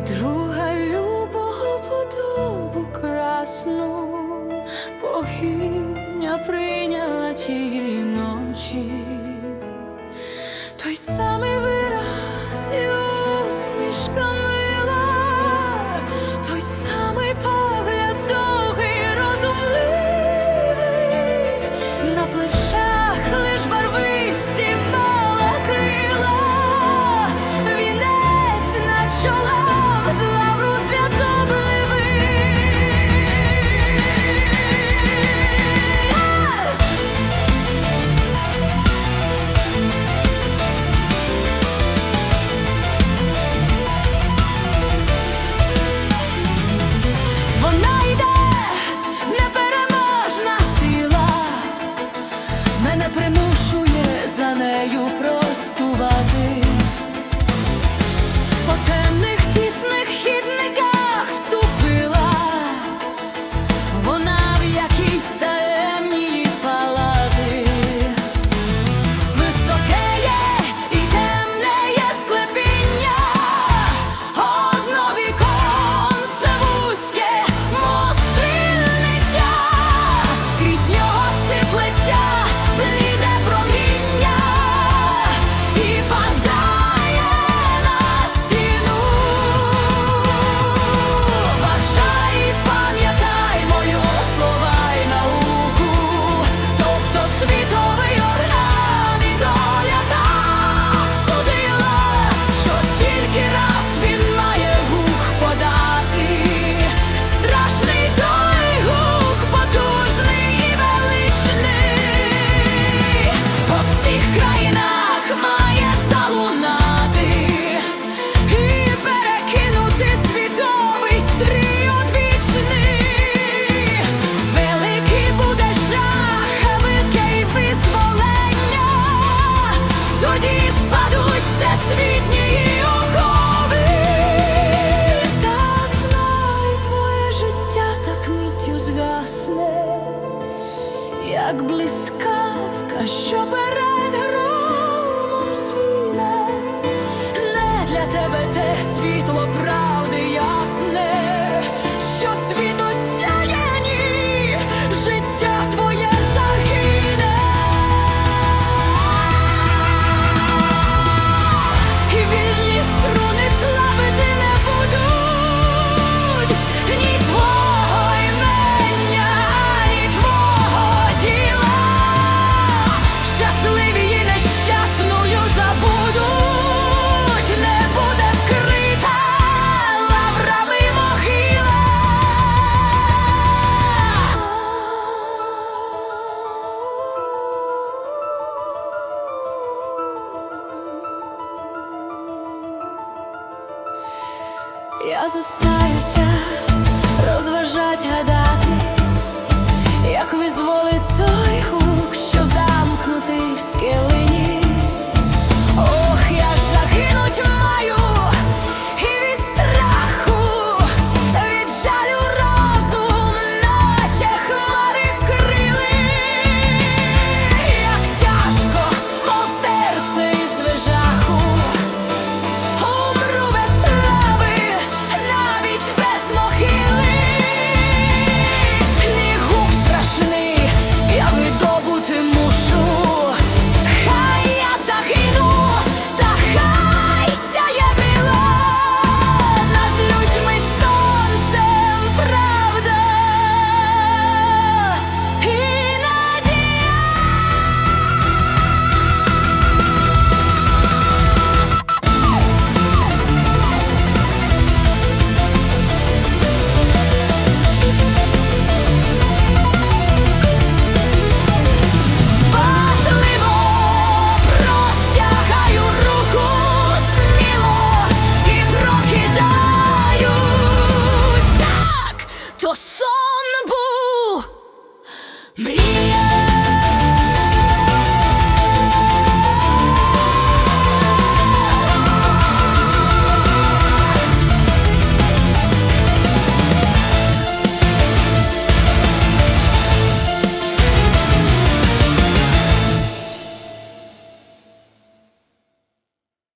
І друга любого подобу красну богиня прийняла тієї ночі той самий. світло. я зостаюся.